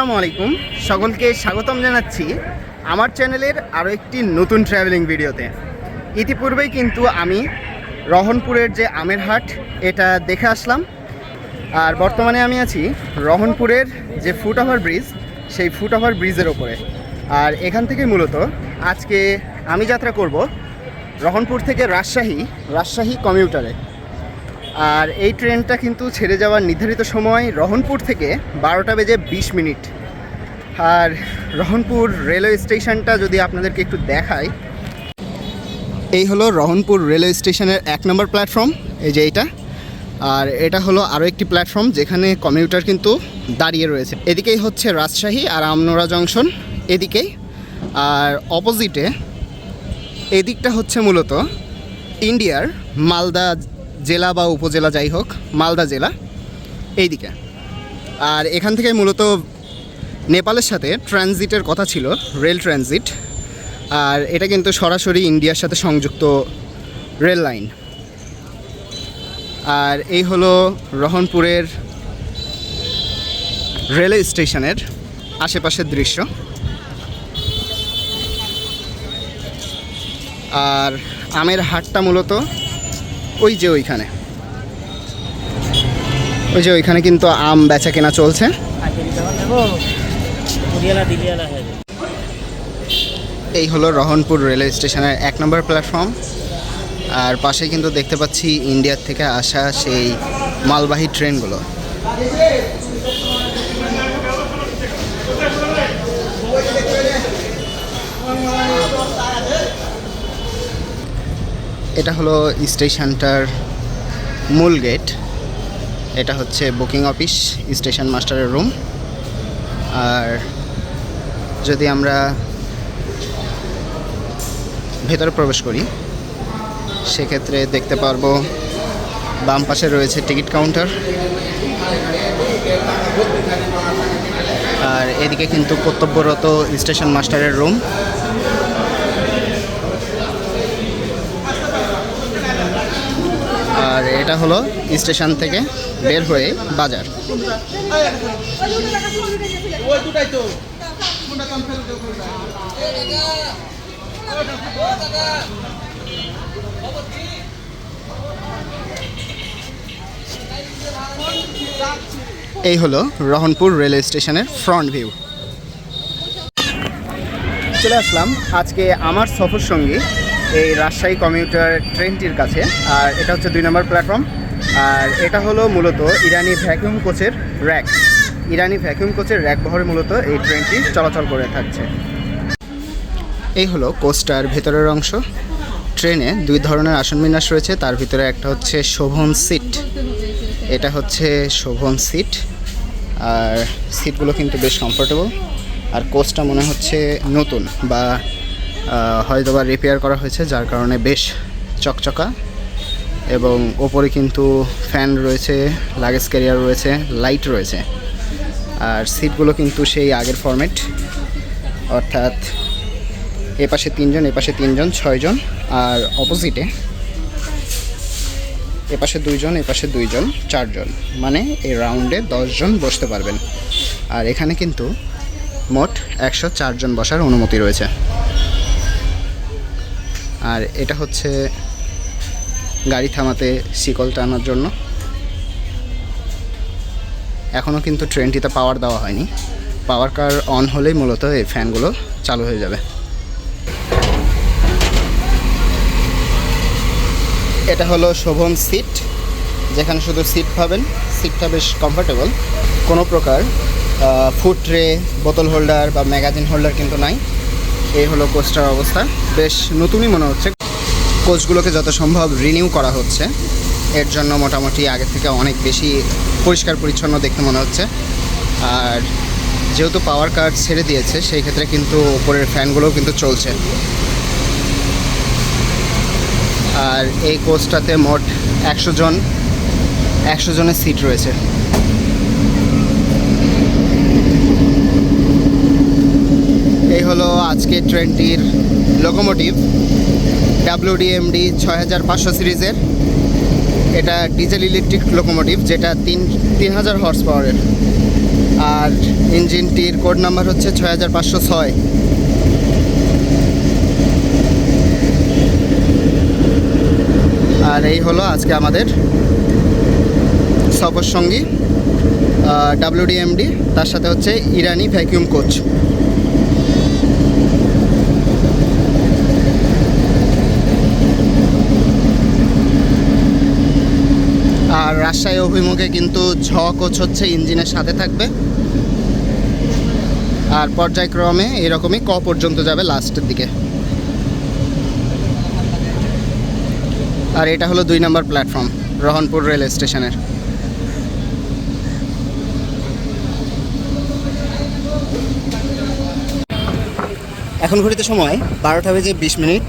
আসসালামু আলাইকুম। সকলকে স্বাগতম জানাচ্ছি আমার চ্যানেলের আরও একটি নতুন ট্রাভেলিং ভিডিওতে। ইতিপূর্বেই কিন্তু আমি রহনপুরের যে আমের হাট, এটা দেখে আসলাম। আর বর্তমানে আমি আছি রহনপুরের যে ফুট ওভার ব্রিজ সেই ফুট ওভার ব্রিজের ওপরে। আর এখান থেকে মূলত আজকে আমি যাত্রা করব রহনপুর থেকে রাজশাহী রাজশাহী কমিউটারে আর এই ট্রেনটা কিন্তু ছেড়ে যাওয়ার নির্ধারিত সময় রহনপুর থেকে বারোটা বেজে বিশ মিনিট। আর রহনপুর রেলওয়ে স্টেশনটা যদি আপনাদেরকে একটু দেখাই, এই হলো রহনপুর রেলওয়ে স্টেশনের এক নম্বর প্ল্যাটফর্ম, এই যে এইটা আর এটা হলো আরও একটি প্ল্যাটফর্ম যেখানে কমিউটার কিন্তু দাঁড়িয়ে রয়েছে। এদিকেই হচ্ছে রাজশাহী আর আমনোরা জংশন এদিকেই। আর অপোজিটে এদিকটা হচ্ছে মূলত ইন্ডিয়ার মালদা জেলা বা উপজেলা যাই হোক, মালদা জেলা, এইদিকে। আর এখান থেকে মূলত নেপালের সাথে ট্রানজিটের কথা ছিল, রেল ট্রানজিট। আর এটা কিন্তু সরাসরি ইন্ডিয়ার সাথে সংযুক্ত রেল লাইন। আর এই হলো রহনপুরের রেলওয়ে স্টেশনের আশেপাশের দৃশ্য। আর আমের হাটটা মূলত ওই যে ওইখানে। ওই যে ওইখানে কিন্তু আম বেচা কেনা চলছে। এই হলো রহনপুর রেলওয়ে স্টেশনের এক নম্বর প্ল্যাটফর্ম। আর পাশে কিন্তু দেখতে পাচ্ছি ইন্ডিয়ার থেকে আসা সেই মালবাহী ট্রেনগুলো। এটা হলো স্টেশনটার মূল গেট। এটা হচ্ছে বুকিং অফিস, স্টেশন মাস্টারের রুম। আর যদি আমরা ভেতরে প্রবেশ করি, সেক্ষেত্রে দেখতে পারব বাম পাশে রয়েছে টিকিট কাউন্টার। আর এদিকে কিন্তু কর্তব্যরত স্টেশন মাস্টারের রুম আর এটা হলো স্টেশন থেকে বের হয়ে বাজার। এই হলো রহনপুর রেলওয়ে স্টেশনের ফ্রন্ট ভিউ। চলে আসলাম আজকে আমার সফর সঙ্গী এই রাজশাহী কমিউটার ট্রেনটির কাছে, আর এটা হচ্ছে দুই নম্বর প্ল্যাটফর্ম আর এটা হলো মূলত ইরানি ভ্যাকুয়াম কোচের র্যাক ইরানি ভ্যাকুয়াম কোচের র্যাক বহরে মূলত এই ট্রেনটি চলাচল করে থাকছে। এই হলো কোচটার ভেতরের অংশ। ট্রেনে দুই ধরনের আসন বিন্যাস রয়েছে, তার ভিতরে একটা হচ্ছে শোভন সিট এটা হচ্ছে শোভন সিট আর সিটগুলো কিন্তু বেশ কমফোর্টেবল আর কোচটা মনে হচ্ছে নতুন বা হয়তো বা রিপেয়ার করা হয়েছে, যার কারণে বেশ চকচকা এবং ওপরে কিন্তু ফ্যান রয়েছে লাগেজ ক্যারিয়ার রয়েছে লাইট রয়েছে। আর সিটগুলো কিন্তু সেই আগের ফরম্যাট অর্থাৎ এ পাশে তিনজন, এ পাশে তিনজন, ছয়জন, আর অপোজিটে এ পাশে দুইজন, এ পাশে দুইজন, চারজন। মানে এই রাউন্ডে দশজন বসতে পারবেন। আর এখানে কিন্তু মোট একশো চারজন বসার অনুমতি রয়েছে। আর এটা হচ্ছে গাড়ি থামাতে শিকল টানার জন্য। এখনও কিন্তু ট্রেনটিতে পাওয়ার দেওয়া হয়নি। পাওয়ার কার অন হলেই মূলত এই ফ্যানগুলো চালু হয়ে যাবে। এটা হলো শোভন সিট যেখানে শুধু সিট পাবেন। সিটটা বেশ কমফোর্টেবল কোনো প্রকার ফুট ট্রে বোতল হোল্ডার বা ম্যাগাজিন হোল্ডার কিন্তু নাই। এই হলো কোচটার অবস্থা। বেশ নতুনই মনে হচ্ছে। কোচগুলোকে যত সম্ভব রিনিউ করা হচ্ছে। এর জন্য মোটামুটি আগের থেকে অনেক বেশি পরিষ্কার পরিচ্ছন্ন দেখতে মনে হচ্ছে। আর যেহেতু পাওয়ার কার্ড ছেড়ে দিয়েছে, সেই ক্ষেত্রে কিন্তু ওপরের ফ্যানগুলোও কিন্তু চলছে। আর এই কোচটাতে মোট একশো জন, একশো জনের সিট রয়েছে। আজকে ট্রেনটির লোকোমোটিভ ডাব্লিউডিএমডি ছয় হাজার পাঁচশো সিরিজের। এটা ডিজেল ইলেকট্রিক লোকোমোটিভ যেটা তিন তিন হাজার হর্স পাওয়ারের আর ইঞ্জিনটির কোড নাম্বার হচ্ছে ছয় হাজার পাঁচশো ছয়। আর এই হলো আজকে আমাদের সফর সঙ্গী ডাব্লিউডিএমডি তার সাথে হচ্ছে ইরানি ভ্যাকিউম কোচ আর রাজশাহী অভিমুখে কিন্তু ঝ কোচ হচ্ছে ইঞ্জিনের সাথে থাকবে। আর পর্যায়ক্রমে এরকমই ক পর্যন্ত যাবে লাস্টের দিকে। আর এটা হলো দুই নম্বর প্ল্যাটফর্ম, রহনপুর রেল স্টেশনের। এখন ঘড়িতে সময় বারোটা বেজে বিশ মিনিট।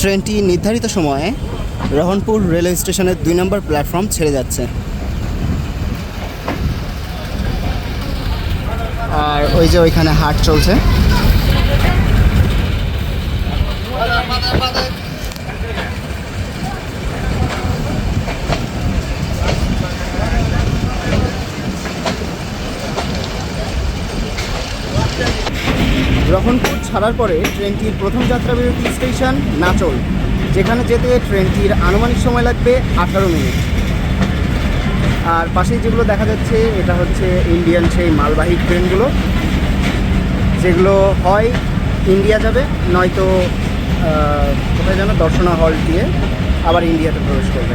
ট্রেনটি নির্ধারিত সময়ে রহনপুর রেলওয়ে স্টেশনের দুই নম্বর প্ল্যাটফর্ম ছেড়ে যাচ্ছে। আর ওই যে ওইখানে হাট চলছে। রহনপুর ছাড়ার পরে ট্রেনটির প্রথম যাত্রা বিরতি স্টেশন নাচল যেখানে যেতে ট্রেনটির আনুমানিক সময় লাগবে আঠারো মিনিট। আর পাশেই যেগুলো দেখা যাচ্ছে, এটা হচ্ছে ইন্ডিয়ান সেই মালবাহী ট্রেনগুলো। যেগুলো হয় ইন্ডিয়া যাবে, নয়তো কোথায় যেন দর্শনা হল দিয়ে আবার ইন্ডিয়াতে প্রবেশ করবে।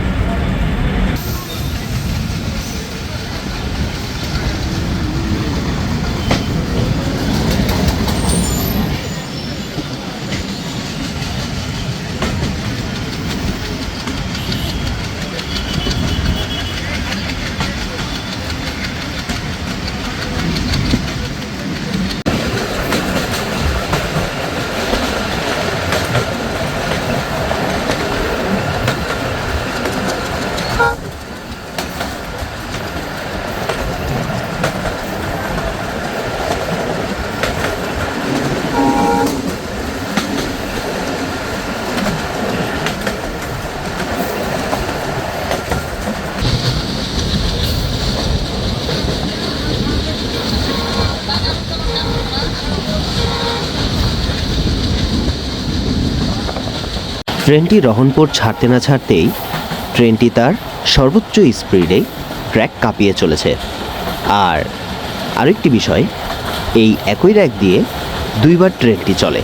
ট্রেনটি রহনপুর ছাড়তে না ছাড়তেই ট্রেনটি তার সর্বোচ্চ স্পিডে ট্র্যাক কাঁপিয়ে চলেছে। আর আরেকটি বিষয়, এই একই র্যাক দিয়ে দুইবার ট্রেনটি চলে।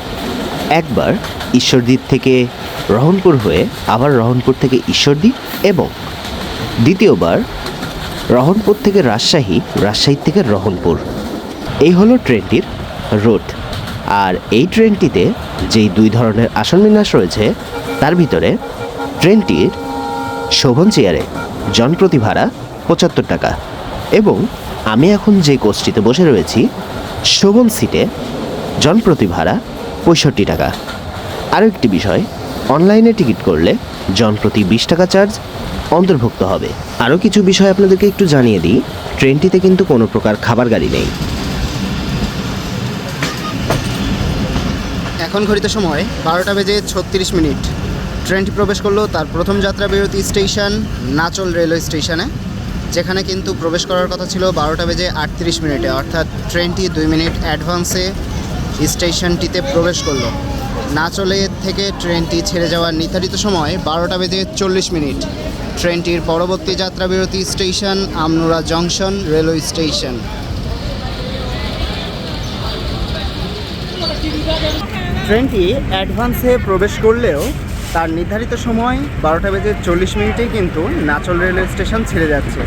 একবার ঈশ্বরদ্বীপ থেকে রহনপুর হয়ে আবার রহনপুর থেকে ঈশ্বরদ্বীপ এবং দ্বিতীয়বার রহনপুর থেকে রাজশাহী রাজশাহী থেকে রহনপুর এই হলো ট্রেনটির রুট। আর এই ট্রেনটিতে যেই দুই ধরনের আসন বিন্যাস রয়েছে, তার ভিতরে ট্রেনটির শোভন চেয়ারে জনপ্রতি ভাড়া পঁচাত্তর টাকা এবং আমি এখন যে কোচটিতে বসে রয়েছি, শোভন সিটে জনপ্রতি ভাড়া পঁয়ষট্টি টাকা। আরও একটি বিষয়, অনলাইনে টিকিট করলে জনপ্রতি বিশ টাকা চার্জ অন্তর্ভুক্ত হবে। আরও কিছু বিষয় আপনাদেরকে একটু জানিয়ে দিই, ট্রেনটিতে কিন্তু কোনো প্রকার খাবার গাড়ি নেই। এখন ঘড়িতে সময় বারোটা বেজে ছত্রিশ মিনিট। ট্রেনটি প্রবেশ করল তার প্রথম যাত্রা বিরতি স্টেশন, নাচল রেলওয়ে স্টেশনে, যেখানে কিন্তু প্রবেশ করার কথা ছিল বারোটা বেজে আটত্রিশ মিনিটে। অর্থাৎ ট্রেনটি দুই মিনিট অ্যাডভান্সে স্টেশনটিতে প্রবেশ করল। নাচলে থেকে ট্রেনটি ছেড়ে যাওয়ার নির্ধারিত সময় বারোটা বেজে চল্লিশ মিনিট। ট্রেনটির পরবর্তী যাত্রা বিরতি station, Amnura junction railway station. ট্রেনটি অ্যাডভান্সে প্রবেশ করলেও তার নির্ধারিত সময় বারোটা বেজে চল্লিশ মিনিটেই কিন্তু নাচল রেলওয়ে স্টেশন ছেড়ে যাচ্ছে।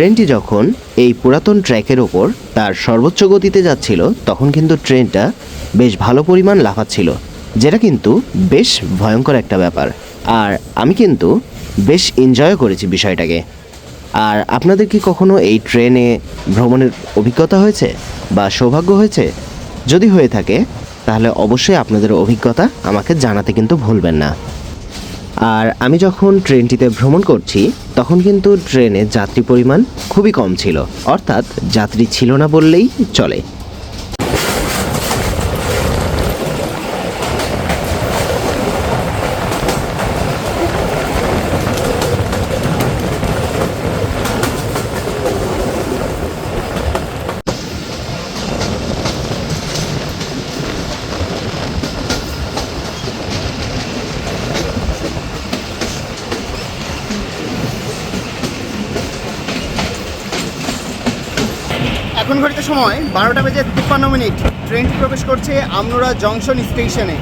ট্রেনটি যখন এই পুরাতন ট্র্যাকের ওপর তার সর্বোচ্চ গতিতে যাচ্ছিল, তখন কিন্তু ট্রেনটা বেশ ভালো পরিমাণ লাফাচ্ছিল, যেটা কিন্তু বেশ ভয়ঙ্কর একটা ব্যাপার। আর আমি কিন্তু বেশ এনজয় করেছি বিষয়টাকে। আর আপনাদের কি কখনো এই ট্রেনে ভ্রমণের অভিজ্ঞতা হয়েছে বা সৌভাগ্য হয়েছে? যদি হয়ে থাকে, তাহলে অবশ্যই আপনাদের অভিজ্ঞতা আমাকে জানাতে কিন্তু ভুলবেন না। আর আমি যখন ট্রেনটিতে ভ্রমণ করছি, তখন কিন্তু ট্রেনে যাত্রী পরিমাণ খুবই কম ছিল। অর্থাৎ যাত্রী ছিল না বললেই চলে। এখন ঘড়িতে সময় বারোটা বেজে তিপ্পান্ন মিনিট। ট্রেনটি প্রবেশ করছে আমনোরা জংশন স্টেশনে।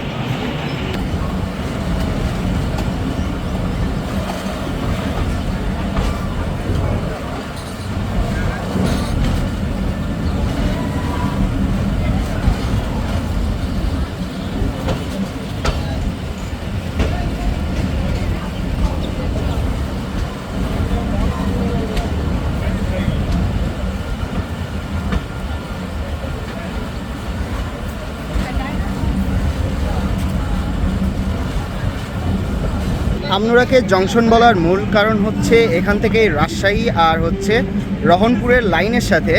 আমনুরাকে জংশন বলার মূল কারণ হচ্ছে এখান থেকে রাজশাহী আর হচ্ছে রহনপুরের লাইনের সাথে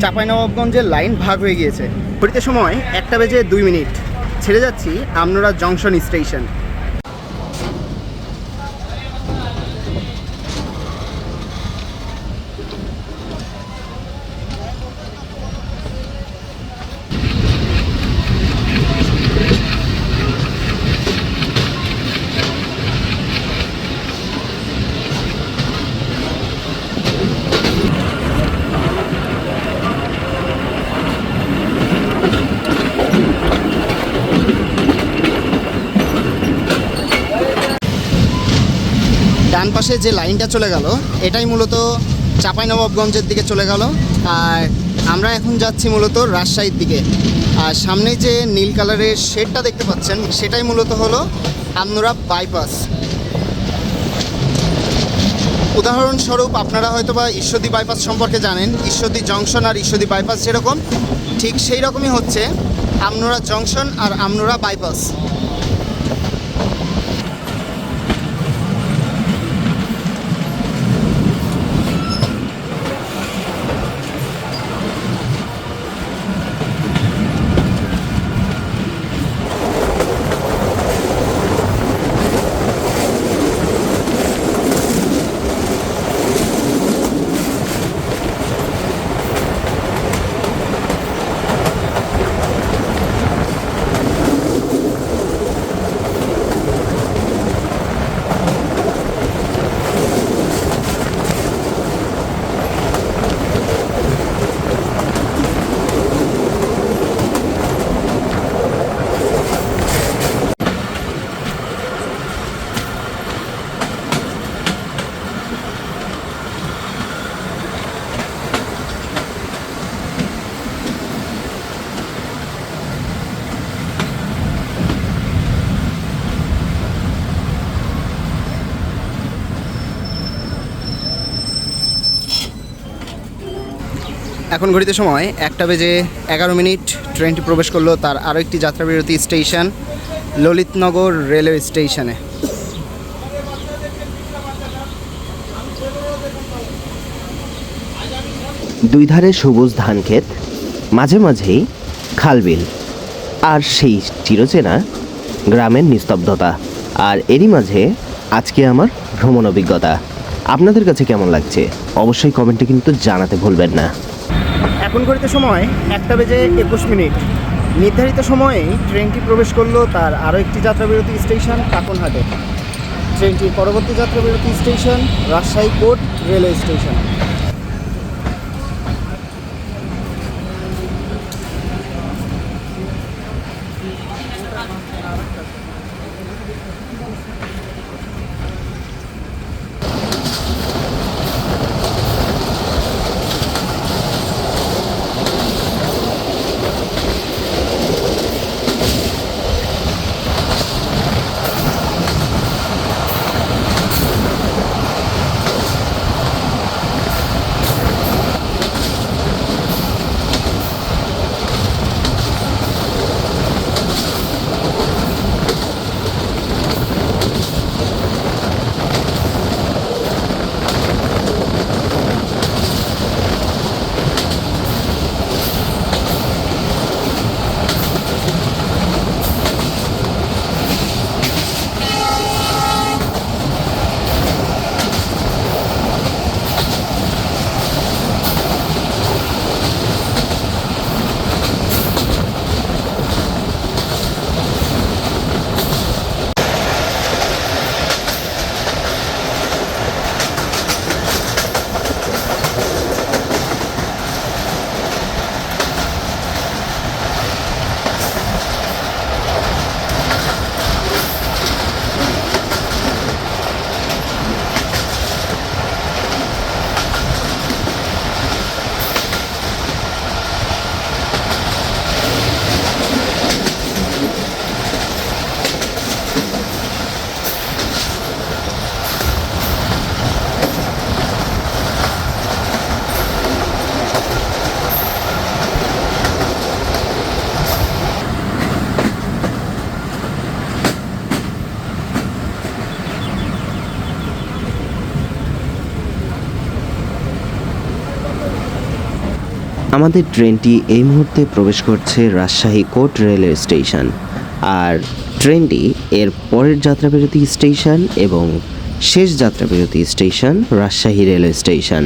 চাঁপাইনবাবগঞ্জের লাইন ভাগ হয়ে গিয়েছে। ঘড়িতে সময় একটা বেজে দুই মিনিট। ছেড়ে যাচ্ছি আমনুরা জংশন স্টেশন। ডান পাশে যে লাইনটা চলে গেল, এটাই মূলত চাঁপাইনবাবগঞ্জের দিকে চলে গেল। আর আমরা এখন যাচ্ছি মূলত রাজশাহীর দিকে। আর সামনে যে নীল কালারের শেডটা দেখতে পাচ্ছেন, সেটাই মূলত হলো আমনুরা বাইপাস। উদাহরণস্বরূপ আপনারা হয়তো বা ঈশ্বরদী বাইপাস সম্পর্কে জানেন, ঈশ্বরদী জংশন আর ঈশ্বরদী বাইপাস যেরকম, ঠিক সেই রকমই হচ্ছে আমনুরা জংশন আর আমনুরা বাইপাস। এখন ঘড়িতে সময় একটা বেজে এগারো মিনিট, ট্রেনটি প্রবেশ করল তার আরও একটি যাত্রাবিরতি স্টেশন, ললিতনগর রেলওয়ে স্টেশনে। দুই ধারে সবুজ ধান ক্ষেত, মাঝে মাঝেই খালবিল আর সেই চিরচেনা গ্রামের নিস্তব্ধতা। আর এরই মাঝে আজকে আমার ভ্রমণ অভিজ্ঞতা। আপনাদের কাছে কেমন লাগছে? অবশ্যই কমেন্টে কিন্তু জানাতে ভুলবেন না। এখন ঘড়িতে সময় একটা বেজে একুশ মিনিট। নির্ধারিত সময়ে ট্রেনটি প্রবেশ করল তার আরও একটি যাত্রাবিরতি স্টেশন কাকনহাটে। ট্রেনটির পরবর্তী যাত্রাবিরতি station Rajshahi court railway station. আমাদের ট্রেনটি এই মুহূর্তে প্রবেশ করছে রাজশাহী কোট রেলওয়ে স্টেশন। আর ট্রেনটি এর পরের যাত্রাবিরতি স্টেশন এবং শেষ যাত্রাবিরতি স্টেশন রাজশাহী রেলওয়ে স্টেশন।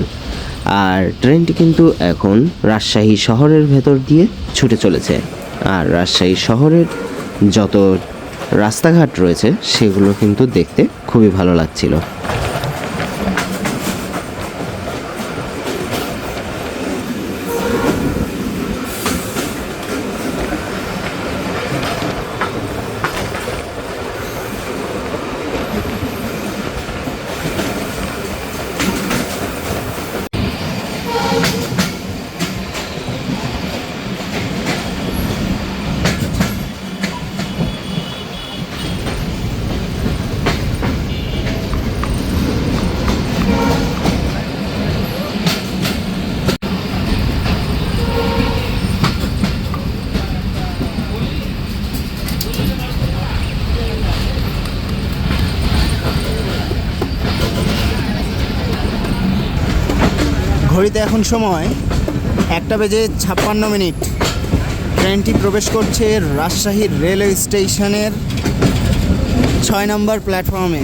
আর ট্রেনটি কিন্তু এখন রাজশাহী শহরের ভেতর দিয়ে ছুটে চলেছে। আর রাজশাহী শহরের যত রাস্তাঘাট রয়েছে, সেগুলো কিন্তু দেখতে খুবই ভালো লাগছিল। ঘড়িতে এখন সময় একটা বেজে ছাপ্পান্ন মিনিট। ট্রেনটি প্রবেশ করছে রাজশাহীর রেলওয়ে স্টেশনের ছয় নম্বর প্ল্যাটফর্মে।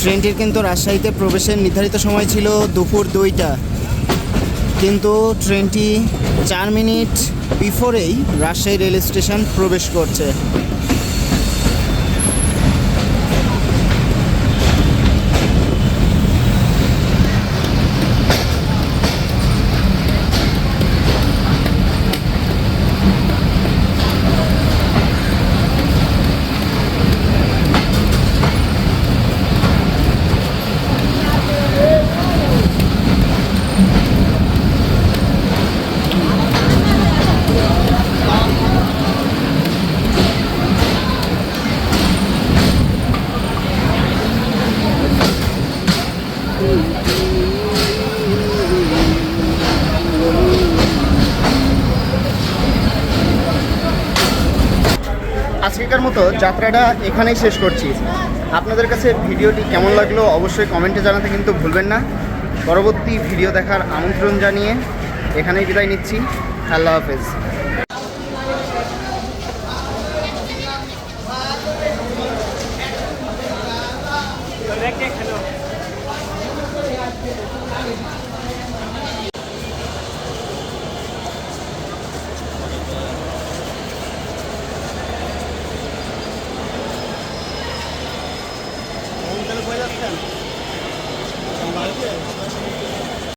ট্রেনটির কিন্তু রাজশাহীতে প্রবেশের নির্ধারিত সময় ছিল দুপুর দুইটা। কিন্তু ট্রেনটি চার মিনিট বিফোরেই রাজশাহী রেল স্টেশন প্রবেশ করছে। যাত্রাটা এখানেই শেষ করছি। আপনাদের কাছে ভিডিওটি কেমন লাগল অবশ্যই কমেন্টে জানাতে কিন্তু ভুলবেন না। পরবর্তী ভিডিও দেখার আমন্ত্রণ জানিয়ে এখানেই বিদায় নিচ্ছি। আল্লাহ হাফেজ।